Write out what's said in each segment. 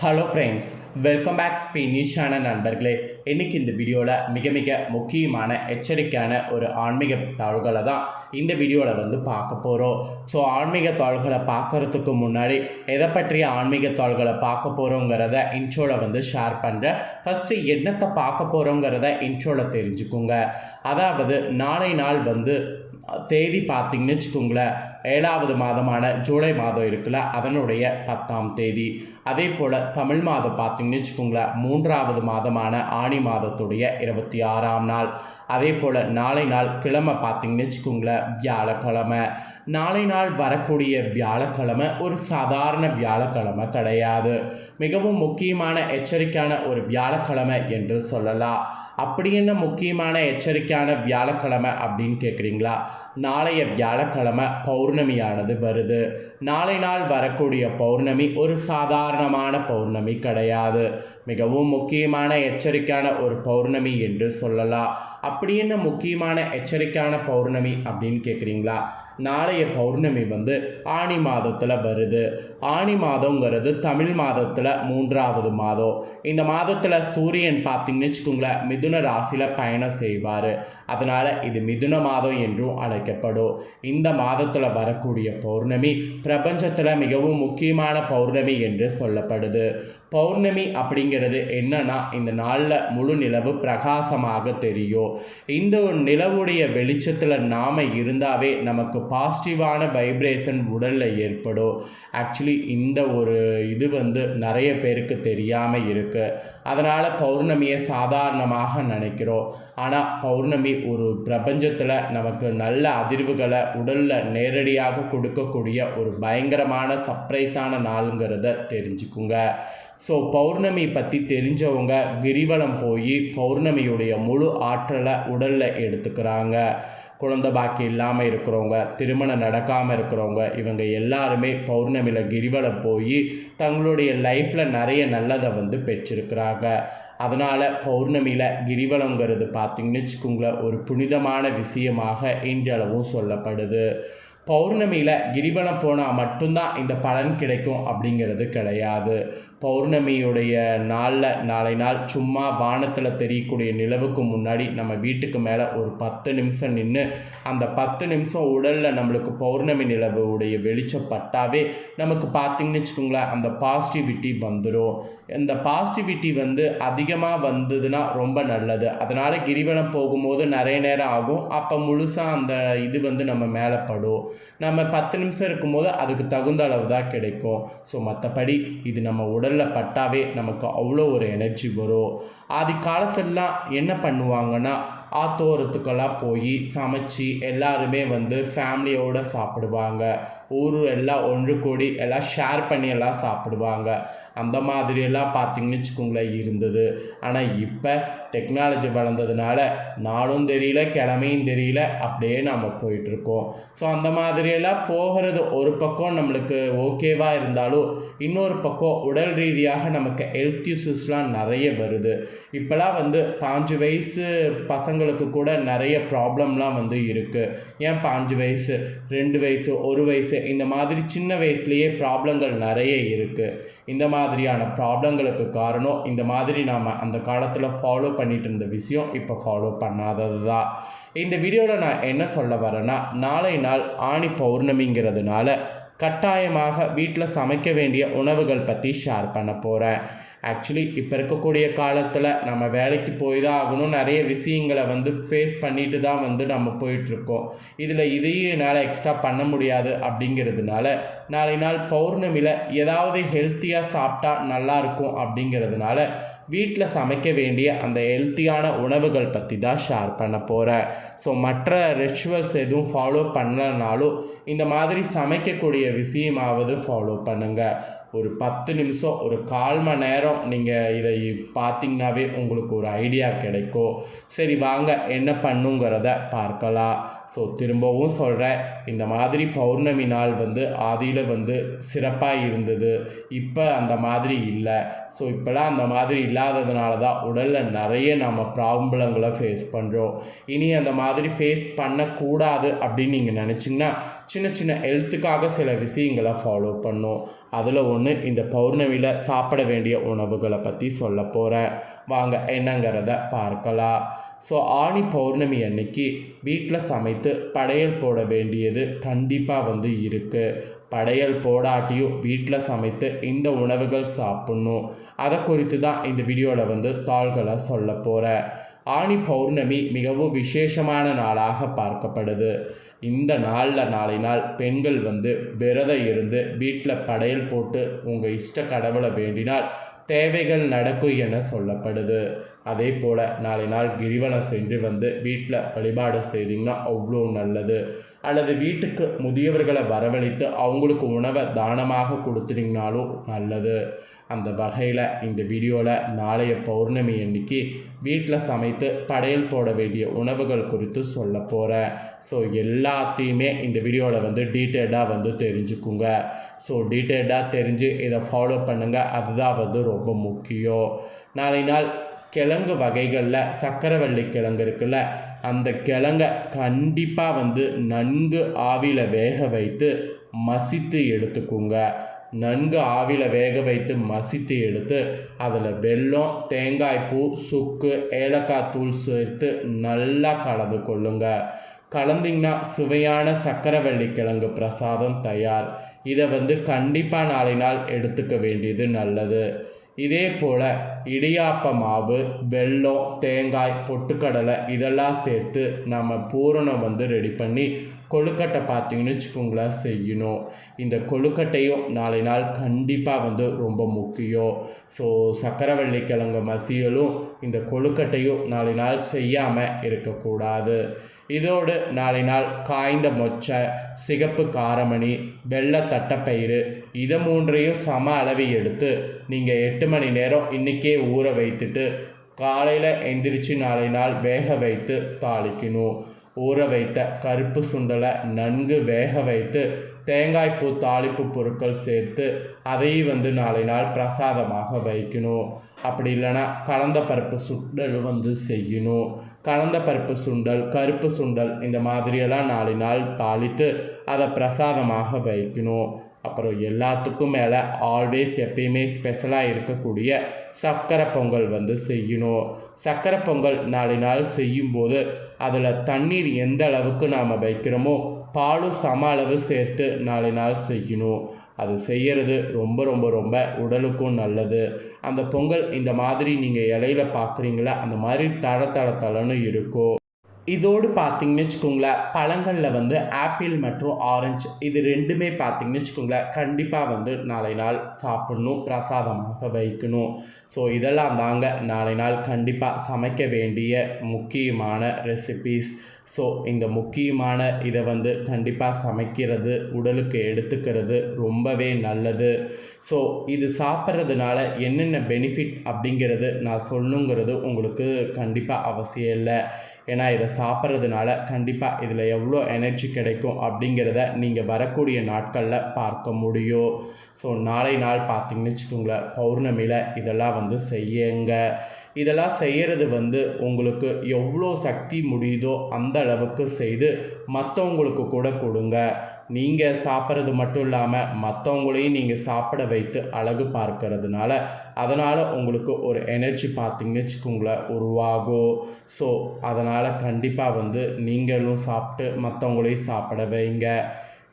Hello friends welcome back ஸ்பெயினிஷான நண்பர்களே. இன்னைக்கு இந்த வீடியோவில் மிக மிக முக்கியமான எச்சரிக்கையான ஒரு ஆன்மீக தாள்களை தான் இந்த வீடியோவில் வந்து பார்க்க போகிறோம் ஸோ ஆன்மீக தாள்களை பார்க்கறதுக்கு முன்னாடி எதை பற்றிய ஆன்மீக தாள்களை பார்க்க போகிறோங்கிறத இன்ட்ரோவில் வந்து ஷேர் பண்ணுறேன் ஃபஸ்ட்டு என்னத்தை பார்க்க போகிறோங்கிறத இன்ட்ரோவில் தெரிஞ்சுக்கோங்க. அதாவது நாளை நாள் வந்து தேதி பார்த்தீங்கன்னு வச்சுக்கோங்களேன். ஏழாவது மாதமான ஜூலை மாதம் இருக்குல்ல அதனுடைய பத்தாம் தேதி. அதே போல் தமிழ் மாதம் பார்த்தீங்கன்னு வச்சுக்கோங்களேன் மூன்றாவது மாதமான ஆணி மாதத்துடைய இருபத்தி ஆறாம் நாள். அதே போல் நாளை நாள் கிழமை பார்த்தீங்கன்னு வச்சுக்கோங்களேன் வியாழக்கிழமை. நாளை நாள் வரக்கூடிய வியாழக்கிழமை ஒரு சாதாரண வியாழக்கிழமை கிடையாது. மிகவும் முக்கியமான எச்சரிக்கையான ஒரு வியாழக்கிழமை என்று சொல்லலாம். அப்படி என்ன முக்கியமான எச்சரிக்கையான வியாழக்கிழமை அப்படின்னு கேட்குறீங்களா நாளைய வியாழக்கிழமை பௌர்ணமியானது வருது. நாளை நாள் வரக்கூடிய பௌர்ணமி ஒரு சாதாரணமான பௌர்ணமி கிடையாது. மிகவும் முக்கியமான எச்சரிக்கையான ஒரு பௌர்ணமி என்று சொல்லலாம். அப்படி என்ன முக்கியமான எச்சரிக்கையான பௌர்ணமி அப்படின்னு கேட்குறீங்களா நாளைய பௌர்ணமி வந்து ஆணி மாதத்தில் வருது. ஆணி மாதங்கிறது தமிழ் மாதத்தில் மூன்றாவது மாதம். இந்த மாதத்தில் சூரியன் பார்த்திங்கன்னு வச்சுக்கோங்களேன் மிதுன ராசியில் பயணம் செய்வார். அதனால் இது மிதுன மாதம் என்றும் அழைக்கப்படும். இந்த மாதத்தில் வரக்கூடிய பௌர்ணமி பிரபஞ்சத்தில் மிகவும் முக்கியமான பௌர்ணமி என்று சொல்லப்படுது. பௌர்ணமி அப்படிங்கிறது என்னன்னா இந்த நாளில் முழு நிலவு பிரகாசமாக தெரியும். இந்த ஒரு நிலவுடைய வெளிச்சத்தில் நாம் இருந்தாவே நமக்கு பாசிட்டிவான வைப்ரேஷன் உடலில் ஏற்படும். ஆக்சுவலி இந்த ஒரு இது வந்து நிறைய பேருக்கு தெரியாமல் இருக்குது அதனால் பௌர்ணமியை சாதாரணமாக நினைக்கிறோம். ஆனால் பௌர்ணமி ஒரு பிரபஞ்சத்தில் நமக்கு நல்ல அதிர்வுகளை உடலில் நேரடியாக கொடுக்கக்கூடிய ஒரு பயங்கரமான சர்ப்ரைஸான நாளுங்கிறத தெரிஞ்சுக்குங்க. ஸோ பௌர்ணமி பற்றி தெரிஞ்சவங்க கிரிவலம் போய் பௌர்ணமியுடைய முழு ஆற்றலை உடலில் எடுத்துக்கிறாங்க. குழந்த பாக்கி இல்லாமல் இருக்கிறவங்க திருமணம் நடக்காமல் இருக்கிறவங்க இவங்க எல்லாருமே பௌர்ணமியில் கிரிவலம் போய் தங்களுடைய லைஃப்பில் நிறைய நல்லதை வந்து பெற்றிருக்கிறாங்க. அதனால் பௌர்ணமியில் கிரிவலங்கிறது பார்த்திங்கன்னு வச்சுக்கோங்களேன் ஒரு புனிதமான விஷயமாக இன்றளவும் சொல்லப்படுது. பௌர்ணமியில் கிரிவலம் போனால் மட்டும்தான் இந்த பலன் கிடைக்கும் அப்படிங்கிறது கிடையாது. பௌர்ணமியுடைய நாளில் நாளை நாள் சும்மா வானத்தில் தெரியக்கூடிய நிலவுக்கு முன்னாடி நம்ம வீட்டுக்கு மேலே ஒரு பத்து நிமிஷம் நின்று அந்த பத்து நிமிஷம் உடலில் நம்மளுக்கு பௌர்ணமி நிலவுடைய வெளிச்சம் பட்டாவே நமக்கு பார்த்திங்கன்னு வச்சுக்கோங்களேன் அந்த பாசிட்டிவிட்டி வந்துடும் இந்த பாசிட்டிவிட்டி வந்து அதிகமாக வந்ததுன்னா ரொம்ப நல்லது. அதனால் கிரிவலம் போகும்போது நிறைய நேரம் ஆகும். அப்போ முழுசாக அந்த இது வந்து நம்ம மேலே படும். நம்ம பத்து நிமிஷம் இருக்கும்போது அதுக்கு தகுந்த அளவு தான் கிடைக்கும். ஸோ மற்றபடி இது நம்ம உடலில் பட்டாவே நமக்கு அவ்வளோ ஒரு எனர்ஜி வரும். ஆதி காலத்துலலாம் என்ன பண்ணுவாங்கன்னா ஆத்தோரத்துக்கெல்லாம் போய் சமைச்சு எல்லாருமே வந்து ஃபேமிலியோடு சாப்பிடுவாங்க. ஊர் எல்லாம் ஒன்று கூடி எல்லாம் ஷேர் பண்ணி எல்லாம் சாப்பிடுவாங்க. அந்த மாதிரியெல்லாம் பார்த்திங்கன்னு வச்சுக்கோங்களேன் இருந்தது. ஆனால் இப்போ டெக்னாலஜி வளர்ந்ததுனால நாளும் தெரியல கிழமையும் தெரியல அப்படியே நாம் போயிட்டுருக்கோம். ஸோ அந்த மாதிரியெல்லாம் போகிறது ஒரு பக்கம் நம்மளுக்கு ஓகேவாக இருந்தாலும் இன்னொரு பக்கம் உடல் ரீதியாக நமக்கு ஹெல்த் இஷ்யூஸ்லாம் நிறைய வருது. இப்போலாம் வந்து பாஞ்சு வயசு பசங்களுக்கு கூட நிறைய ப்ராப்ளம்லாம் வந்து இருக்குது ஏன் பாஞ்சு வயசு ரெண்டு வயசு ஒரு வயசு இந்த மாதிரி சின்ன வயசுலேயே ப்ராப்ளங்கள் நிறைய இருக்குது இந்த மாதிரியான ப்ராப்ளங்களுக்கு காரணம் இந்த மாதிரி நாம் அந்த காலத்தில் ஃபாலோ பண்ணிட்டு இருந்த விஷயம் இப்போ ஃபாலோ பண்ணாதது தான். இந்த வீடியோவில் நான் என்ன சொல்ல வரேன்னா நாளை நாள் ஆணி பௌர்ணமிங்கிறதுனால கட்டாயமாக வீட்டில் சமைக்க வேண்டிய உணவுகள் பற்றி ஷேர் பண்ண போகிறேன் ஆக்சுவலி இப்போ இருக்கக்கூடிய காலத்தில் நம்ம வேலைக்கு போய் தான் ஆகணும். நிறைய விஷயங்களை வந்து ஃபேஸ் பண்ணிட்டு தான் வந்து நம்ம போயிட்டுருக்கோம். இதில் இதையும் என்னால் எக்ஸ்ட்ரா பண்ண முடியாது அப்படிங்கிறதுனால நாளை நாள் பௌர்ணமியில் ஏதாவது ஹெல்த்தியாக சாப்பிட்டா நல்லாயிருக்கும் அப்படிங்கிறதுனால வீட்டில் சமைக்க வேண்டிய அந்த ஹெல்த்தியான உணவுகள் பற்றி தான் ஷேர் பண்ண போகிறேன் ஸோ மற்ற ரிச்சுவல்ஸ் எதுவும் ஃபாலோ பண்ணலனாலும் இந்த மாதிரி சமைக்கக்கூடிய விஷயமாவது ஃபாலோ பண்ணுங்கள் ஒரு பத்து நிமிஷம் ஒரு கால் மணி நேரம் நீங்கள் இதை பார்த்தீங்கன்னாவே உங்களுக்கு ஒரு ஐடியா கிடைக்கும். சரி வாங்க என்ன பண்ணுங்கிறத பார்க்கலாம். ஸோ திரும்பவும் சொல்கிறேன் இந்த மாதிரி பௌர்ணமி நாள் வந்து ஆதியில் வந்து சிறப்பாக இருந்தது. இப்போ அந்த மாதிரி இல்லை. ஸோ இப்போலாம் அந்த மாதிரி இல்லாததுனால தான் உடலில் நிறைய நம்ம ப்ராப்ளங்களை ஃபேஸ் பண்ணுறோம் இனி அந்த மாதிரி ஃபேஸ் பண்ணக்கூடாது அப்படின்னு நீங்கள் நினச்சிங்கன்னா சின்ன சின்ன ஹெல்த்துக்காக சில விஷயங்களை ஃபாலோ பண்ணும். அதில் ஒன்று இந்த பௌர்ணமியில் சாப்பிட வேண்டிய உணவுகளை பற்றி சொல்ல போகிறேன் வாங்க என்னங்கிறத பார்க்கலாம். ஸோ ஆணி பௌர்ணமி அன்னைக்கு வீட்டில் சமைத்து படையல் போட வேண்டியது கண்டிப்பாக வந்து இருக்குது படையல் போடாட்டியும் வீட்டில் சமைத்து இந்த உணவுகள் சாப்பிட்ணும். அதை குறித்து தான் இந்த வீடியோவில் வந்து தாள்களை சொல்ல போகிறேன் ஆணி பௌர்ணமி மிகவும் விசேஷமான நாளாக பார்க்கப்படுது. இந்த நாளில் நாளை நாள் பெண்கள் வந்து விரதம் இருந்து வீட்டில் படையல் போட்டு உங்கள் இஷ்ட கடவுளை வேண்டினால் தேவைகள் நடக்கும் என சொல்லப்படுது. அதே போல் நாளை நாள் கிரிவலம் சென்று வந்து வீட்டில் வழிபாடு செய்தீங்கன்னா அவ்வளோ நல்லது. அல்லது வீட்டுக்கு முதியவர்களை வரவழைத்து அவங்களுக்கு உணவை தானமாக கொடுத்துட்டிங்கனாலும் நல்லது. அந்த வகையில் இந்த வீடியோவில் நாளைய பௌர்ணமி அன்னைக்கு வீட்டில் சமைத்து படையல் போட வேண்டிய உணவுகள் குறித்து சொல்ல போகிறேன் ஸோ எல்லாத்தையுமே இந்த வீடியோவில் வந்து டீட்டெயில்டாக வந்து தெரிஞ்சுக்குங்க. ஸோ டீட்டெயில்டாக தெரிஞ்சு இதை ஃபாலோ பண்ணுங்கள் அதுதான் வந்து ரொம்ப முக்கியம். நாளை நாள் கிழங்கு வகைகளில் சக்கரவள்ளி கிழங்கு இருக்குல்ல அந்த கிழங்கை கண்டிப்பாக வந்து நன்கு ஆவியில் வேக வைத்து மசித்து எடுத்துக்குங்க. நன்கு ஆவியில் வேக வைத்து மசித்து எடுத்து அதில் வெல்லம் தேங்காய் பூ சுக்கு ஏலக்காய் தூள் சேர்த்து நல்லா கலந்து கொள்ளுங்க. கலந்திங்கன்னா சுவையான சக்கரவள்ளி கிழங்கு பிரசாதம் தயார். இதை வந்து கண்டிப்பாக நாளை நாள் எடுத்துக்க வேண்டியது நல்லது. இதே போல் இடியாப்ப மாவு வெல்லம் தேங்காய் பொட்டுக்கடலை இதெல்லாம் சேர்த்து நம்ம பூரணம் வந்து ரெடி பண்ணி கொழுக்கட்டை பார்த்தீங்கன்னு வச்சுக்கோங்களேன் செய்யணும். இந்த கொழுக்கட்டையும் நாளை நாள் கண்டிப்பாக வந்து ரொம்ப முக்கியம். ஸோ சக்கரவள்ளி கிழங்கு மசியலும் இந்த கொழுக்கட்டையும் நாளை நாள் செய்யாமல் இருக்கக்கூடாது. இதோடு நாளை நாள் காய்ந்த மொச்சை சிகப்பு காரமணி வெள்ளை தட்டைப்பயிறு இதை மூன்றையும் சம அளவு எடுத்து நீங்கள் எட்டு மணி நேரம் இன்றைக்கே ஊற வைத்துட்டு காலையில் எந்திரிச்சு நாளை நாள் வேக வைத்து தாளிக்கணும். ஊற வைத்த கருப்பு சுண்டலை நன்கு வேக வைத்து தேங்காய்ப்பூ தாளிப்பு பொருட்கள் சேர்த்து அதையும் வந்து நாளை நாள் பிரசாதமாக வைக்கணும். அப்படி இல்லைன்னா கலந்த பருப்பு சுண்டல் வந்து செய்யணும். கலந்த பருப்பு சுண்டல் கருப்பு சுண்டல் இந்த மாதிரியெல்லாம் நாலு நாள் தாளித்து அதை பிரசாதமாக வைக்கணும். அப்புறம் எல்லாத்துக்கும் மேலே ஆல்வேஸ் எப்பயுமே ஸ்பெஷலாக இருக்கக்கூடிய சக்கரை பொங்கல் வந்து செய்யணும். சக்கரை பொங்கல் நாலு நாள் செய்யும்போது அதில் தண்ணீர் எந்த அளவுக்கு நாம் வைக்கிறோமோ பாலும் சம அளவு சேர்த்து நாலு நாள் செய்யணும். அது செய்கிறது ரொம்ப ரொம்ப ரொம்ப உடலுக்கும் நல்லது. அந்த பொங்கல் இந்த மாதிரி நீங்கள் இலையில பார்க்குறீங்களா அந்த மாதிரி தட தள தளன்னு இருக்கும். இதோடு பார்த்தீங்கன்னு வச்சுக்கோங்களேன் பழங்களில் வந்து ஆப்பிள் மற்றும் ஆரஞ்சு இது ரெண்டுமே பார்த்தீங்கன்னு வச்சுக்கோங்களேன் கண்டிப்பாக வந்து நாளை நாள் சாப்பிடணும் பிரசாதமாக வைக்கணும். ஸோ இதெல்லாம் தாங்க நாளை நாள் கண்டிப்பாக சமைக்க வேண்டிய முக்கியமான ரெசிபீஸ் ஸோ இந்த முக்கியமான இதை வந்து கண்டிப்பாக சமைக்கிறது உடலுக்கு எடுத்துக்கிறது ரொம்பவே நல்லது. ஸோ இது சாப்பிட்றதுனால என்னென்ன பெனிஃபிட் அப்படிங்கிறது நான் சொல்லணுங்கிறது உங்களுக்கு கண்டிப்பாக அவசியம் இல்லை. ஏன்னா இதை சாப்பிட்றதுனால கண்டிப்பாக இதில் எவ்வளோ எனர்ஜி கிடைக்கும் அப்படிங்கிறத நீங்கள் வரக்கூடிய நாட்களில் பார்க்க முடியும். ஸோ நாளை நாள் பார்த்தீங்கன்னு வச்சுக்கோங்களேன் பௌர்ணமியில் இதெல்லாம் வந்து செய்யுங்க. இதெல்லாம் செய்கிறது வந்து உங்களுக்கு எவ்வளோ சக்தி முடியுதோ அந்த அளவுக்கு செய்து மற்றவங்களுக்கு கூட கொடுங்க. நீங்கள் சாப்பிட்றது மட்டும் இல்லாமல் மற்றவங்களையும் நீங்கள் சாப்பிட வைத்து அழகு பார்க்கறதுனால அதனால் உங்களுக்கு ஒரு எனர்ஜி பார்த்தீங்கன்னு வச்சுக்கோங்களேன் உருவாகும். ஸோ அதனால் கண்டிப்பாக வந்து நீங்களும் சாப்பிட்டு மற்றவங்களையும் சாப்பிட வைங்க.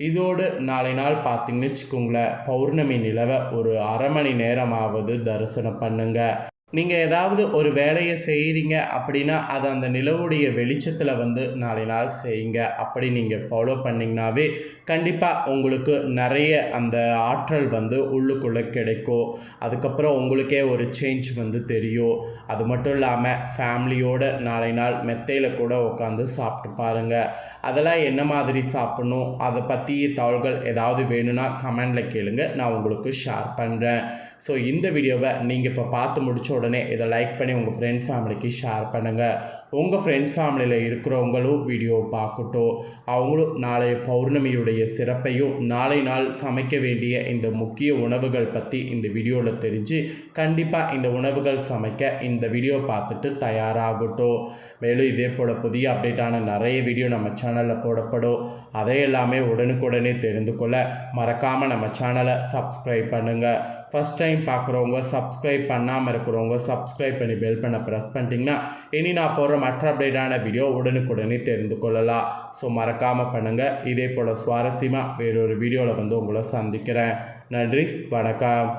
இதோடு நாளை நாள் பார்த்திங்கன்னு வச்சுக்கோங்களேன் பௌர்ணமி நிலவை ஒரு அரை மணி நேரமாவது தரிசனம் பண்ணுங்கள் நீங்கள் ஏதாவது ஒரு வேலையை செய்கிறீங்க அப்படின்னா அது அந்த நிலவுடைய வெளிச்சத்தில் வந்து நாளை நாள் செய்யுங்க அப்படி நீங்கள் ஃபாலோ பண்ணிங்கனாவே கண்டிப்பாக உங்களுக்கு நிறைய அந்த ஆற்றல் வந்து உள்ளுக்குள்ளே கிடைக்கும். அதுக்கப்புறம் உங்களுக்கே ஒரு சேஞ்ச் வந்து தெரியும். அது மட்டும் இல்லாமல் ஃபேமிலியோடு நாளை நாள் மெத்தையில் கூட உட்காந்து சாப்பிட்டு பாருங்கள் அதெல்லாம் என்ன மாதிரி சாப்பிடணும்? அதை பற்றி தகவல்கள் ஏதாவது வேணும்னா கமெண்டில் கேளுங்க. நான் உங்களுக்கு ஷேர் பண்ணுறேன் ஸோ இந்த வீடியோவை நீங்கள் இப்போ பார்த்து முடிச்ச உடனே இதை லைக் பண்ணி உங்கள் ஃப்ரெண்ட்ஸ் ஃபேமிலிக்கு ஷேர் பண்ணுங்கள் உங்கள் ஃப்ரெண்ட்ஸ் ஃபேமிலியில் இருக்கிறவங்களும் வீடியோ பார்க்கட்டும். அவங்களும் நாளைய பௌர்ணமியுடைய சிறப்பையும் நாளை நாள் சமைக்க வேண்டிய இந்த முக்கிய உணவுகள் பற்றி இந்த வீடியோவில் தெரிஞ்சு கண்டிப்பாக இந்த உணவுகள் சமைக்க இந்த வீடியோ பார்த்துட்டு தயாராகட்டும். மேலும் இதே போல் புதிய அப்டேட்டான நிறைய வீடியோ நம்ம சேனலில் போடப்படும். அதை எல்லாமே உடனுக்குடனே தெரிந்து கொள்ள மறக்காமல் நம்ம சேனலை சப்ஸ்கிரைப் பண்ணுங்கள் ஃபஸ்ட் டைம் பார்க்குறவங்க சப்ஸ்கிரைப் பண்ணாமல் இருக்கிறவங்க சப்ஸ்கிரைப் பண்ணி பெல் பண்ண ப்ரெஸ் பண்ணிட்டீங்கன்னா இனி நான் போடுற மற்ற அப்டேட்டான வீடியோ உடனுக்குடனே தெரிந்து கொள்ளலாம். ஸோ மறக்காமல் பண்ணுங்கள் இதே போல் சுவாரஸ்யமாக வேறொரு வீடியோவில் வந்து உங்களை சந்திக்கிறேன். நன்றி வணக்கம்.